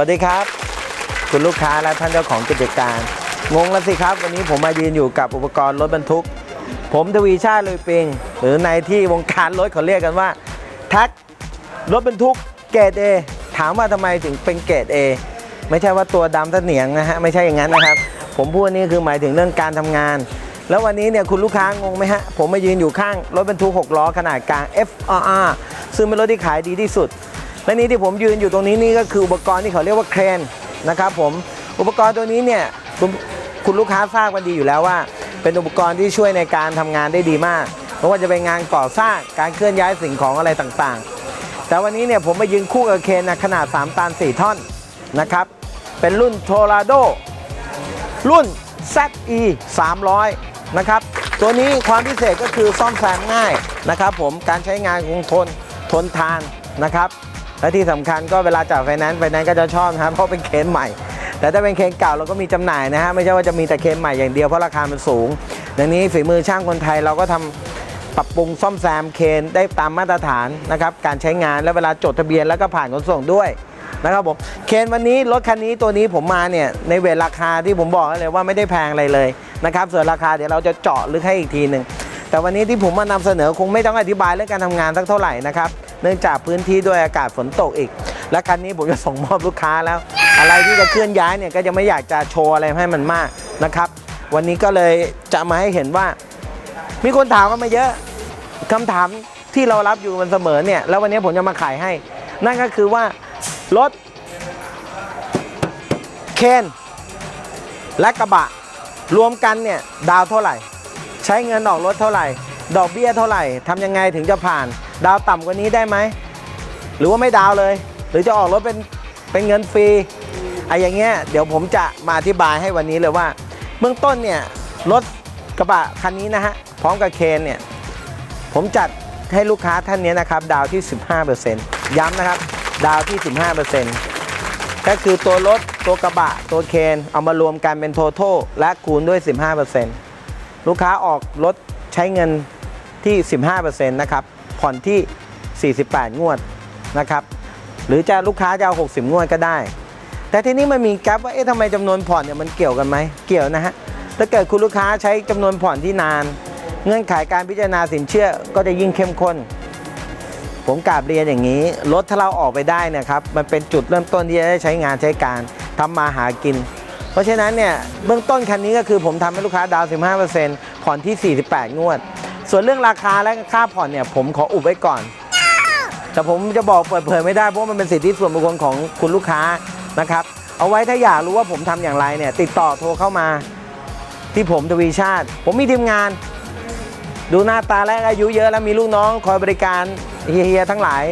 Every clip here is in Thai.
วัสดีครับ คุณลูกค้าและท่านเจ้าของกิจการ งงแล้วสิครับ วันนี้ผมมายืนอยู่กับอุปกรณ์รถบรรทุก ผมทวีชาติลุยปิง หรือในที่วงการรถเขาเรียกกันว่าแท็กรถบรรทุกเกรด A ถามว่าทำไมถึงเป็นเกรด A ไม่ใช่ว่าตัวดำเสนียงนะฮะไม่ใช่อย่างนั้นนะครับ ผมพูดนี่คือหมายถึงเรื่องการทำงาน แล้ววันนี้เนี่ยคุณลูกค้างงไหมฮะผมมายืนอยู่ข้างรถบรรทุก6ล้อขนาดกลาง FRR ซึ่งเป็นรถที่ขายดีที่สุด และนี่ที่ผมยืนอยู่ตรงนี้นี่ก็คืออุปกรณ์ที่เขาเรียกว่าเครนนะครับผมอุปกรณ์ตัวนี้เนี่ยคุณคุณลูกค้าทราบกันดีอยู่แล้วว่า เป็นอุปกรณ์ที่ช่วยในการทำงานได้ดีมากไม่ว่าจะเป็นงานก่อสร้างการเคลื่อนย้ายสิ่งของอะไรต่างๆ แต่วันนี้เนี่ยผมมายืนคู่กับเครนขนาด 3 ตัน 4 ท่อนนะครับเป็นรุ่นโทราโดรุ่น ZE 300 นะครับ ตัวนี้ความพิเศษก็คือซ่อมแซมง่ายนะครับผมการใช้งานคงทนทนทานนะครับ และที่สำคัญก็เวลาจ่ายไฟแนนซ์ไฟแนนซ์ก็จะชอบนะครับเพราะเป็นเคนใหม่ แต่ถ้าเป็นเคนเก่าเราก็มีจำหน่ายนะฮะไม่ใช่ว่าจะมีแต่เคนใหม่อย่างเดียวเพราะราคามันสูง ดังนี้ฝีมือช่างคนไทยเราก็ทำปรับปรุงซ่อมแซมเคนได้ตามมาตรฐานนะครับการใช้งานและเวลาจดทะเบียนแล้วก็ผ่านขนส่งด้วยนะครับผมเคนวันนี้รถคันนี้ตัวนี้ผมมาเนี่ยในเวทราคาที่ผมบอกเลยว่าไม่ได้แพงอะไรเลยนะครับส่วนราคาเดี๋ยวเราจะเจาะลึกให้อีกทีหนึ่งแต่วันนี้ที่ผมมานำเสนอคงไม่ต้องอธิบายเรื่องการทำงานสักเท่าไหร่นะครับ เนื่องจากพื้นที่ด้วยอากาศฝนตกอีก และคันนี้ผมจะส่งมอบลูกค้าแล้ว อะไรที่จะเคลื่อนย้ายเนี่ยก็จะไม่อยากจะโชว์อะไรให้มันมากนะครับ วันนี้ก็เลยจะมาให้เห็นว่า มีคนถามกันมาเยอะคำถามที่เรารับอยู่มันเสมอเนี่ยแล้ววันนี้ผมจะมาขายให้ นั่นก็คือว่ารถเคนและกระบะ รวมกันเนี่ยดาวเท่าไหร่ ใช้เงินออกรถเท่าไหร่ ดอกเบี้ยเท่าไหร่ทำยังไงถึงจะผ่าน ดาวต่ำกว่านี้ได้ไหม หรือว่าไม่ดาวเลย หรือจะออกรถเป็นเป็นเงินฟรีไอ้อย่างเงี้ยเดี๋ยวผมจะมาอธิบายให้วันนี้เลยว่า เบื้องต้นเนี่ยรถกระบะคันนี้นะฮะพร้อมกับเคนเนี่ยผมจัดให้ลูกค้าท่านนี้นะครับ ดาวที่ 15%ย้ำนะครับ ดาวที่ 15%ก็คือตัวรถตัวกระบะตัวเคนเอามารวมกันเป็นโททลและคูณด้วย 15%ลูกค้าออกรถใช้เงินที่ 15%นะครับ ผ่อนที่ 48 งวดนะครับ หรือจะลูกค้าจะเอา 60 งวดก็ได้ แต่ทีนี้มันมีแกลบว่า เอ๊ะทำไมจำนวนผ่อนเนี่ยมันเกี่ยวกันไหม เกี่ยวนะฮะ ถ้าเกิดคุณลูกค้าใช้จำนวนผ่อนที่นาน เงื่อนไขการพิจารณาสินเชื่อก็จะยิ่งเข้มข้น ผมกราบเรียนอย่างนี้ รถถ้าเราออกไปได้เนะครับ มันเป็นจุดเริ่มต้นที่จะได้ใช้งานใช้การทำมาหากิน เพราะฉะนั้นเนี่ยเบื้องต้นคันนี้ก็คือผมทำให้ลูกค้าดาวน์15%ผ่อนที่ 48 งวด ส่วนเรื่องราคาและค่าผ่อนเนี่ยผมขออุบไว้ก่อน แต่ผมจะบอกเปิดเผยไม่ได้เพราะมันเป็นสิทธิส่วนบุคคลของคุณลูกค้านะครับ เอาไว้ถ้าอยากรู้ว่าผมทำอย่างไรเนี่ยติดต่อโทรเข้ามาที่ผมทวีชาติ ผมมีทีมงาน ดูหน้าตาและอายุเยอะแล้วมีลูกน้องคอยบริการเฮียๆทั้งหลาย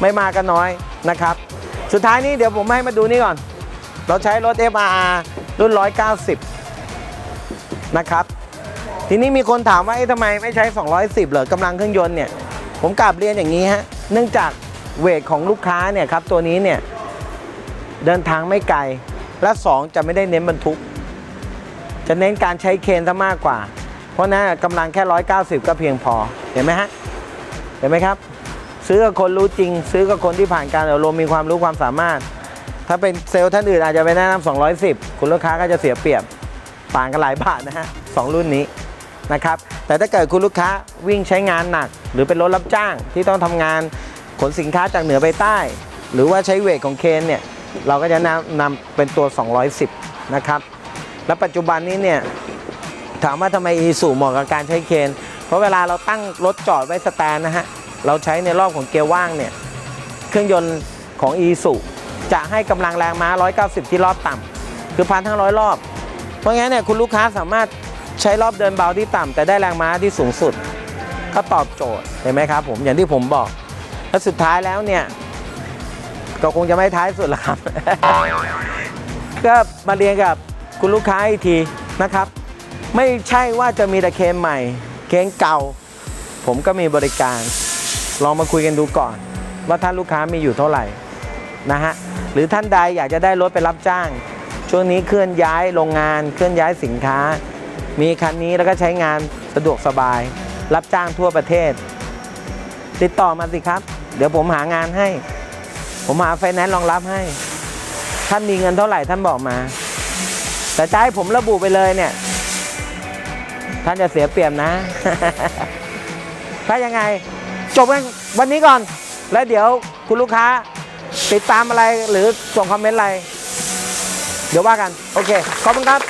ไม่มากก็น้อยนะครับ สุดท้ายนี้เดี๋ยวผมให้มาดูนี่ก่อน เราใช้รถ FRR รุ่น 190 นะครับ ทีนี้มีคนถามว่าเอ๊ะทำไมไม่ใช้ 210 เหรอกำลังเครื่องยนต์เนี่ย ผมกราบเรียนอย่างนี้ฮะ เนื่องจากเวทของลูกค้าเนี่ยครับตัวนี้เนี่ยเดินทางไม่ไกล และ 2 จะไม่ได้เน้นบรรทุก จะเน้นการใช้เคนซะมากกว่า เพราะฉะนั้นกำลังแค่ 190 ก็เพียงพอ เห็นไหมฮะ เห็นไหมครับ ซื้อกับคนรู้จริง ซื้อกับคนที่ผ่านการอบรมมีความรู้ความสามารถ ถ้าเป็นเซลล์ท่านอื่นอาจจะไปแนะนำ210 คุณลูกค้าก็จะเสียเปรียบต่างกันหลายบาทนะฮะสองรุ่นนี้ นะครับ แต่ถ้าเกิดคุณลูกค้าวิ่งใช้งานหนัก หรือเป็นรถรับจ้างที่ต้องทำงานขนสินค้าจากเหนือไปใต้ หรือว่าใช้เวทของเคนเนี่ยเราก็จะนำนำเป็นตัว 210 นะครับ และปัจจุบันนี้เนี่ยถามว่าทำไมอีสูเหมาะกับการใช้เคน เพราะเวลาเราตั้งรถจอดไว้สแตนนะฮะ เราใช้ในรอบของเกียร์ว่างเนี่ย เครื่องยนต์ของอีสูจะให้กำลังแรงม้า 190 ที่รอบต่ำคือ1,500รอบ เพราะงั้นเนี่ยคุณลูกค้าสามารถ ใช้รอบเดินเบาที่ต่ำแต่ได้แรงม้าที่สูงสุด ก็ตอบโจทย์เห็นไหมครับผมอย่างที่ผมบอก และสุดท้ายแล้วเนี่ย ก็คงจะไม่ท้ายสุดละครับ ก็มาเรียนกับคุณลูกค้าอีกทีนะครับ ไม่ใช่ว่าจะมีแต่เคนใหม่ เคนเก่า ผมก็มีบริการ ลองมาคุยกันดูก่อน ว่าท่านลูกค้ามีอยู่เท่าไหร่นะฮะหรือท่านใดอยากจะได้รถไปรับจ้าง ช่วงนี้เคลื่อนย้ายโรงงานเคลื่อนย้ายสินค้า มีคันนี้แล้วก็ใช้งานสะดวกสบาย รับจ้างทั่วประเทศ ติดต่อมาสิครับ เดี๋ยวผมหางานให้ ผมหาไฟแนนซ์รองรับให้ ท่านมีเงินเท่าไหร่ท่านบอกมา แต่จะให้ผมระบุไปเลยเนี่ย ท่านจะเสียเปรียบนะ ถ้ายังไง จบกันวันนี้ก่อน แล้วเดี๋ยวคุณลูกค้า ติดตามอะไรหรือส่งคอมเมนต์อะไร เดี๋ยวว่ากัน โอเค ขอบคุณครับ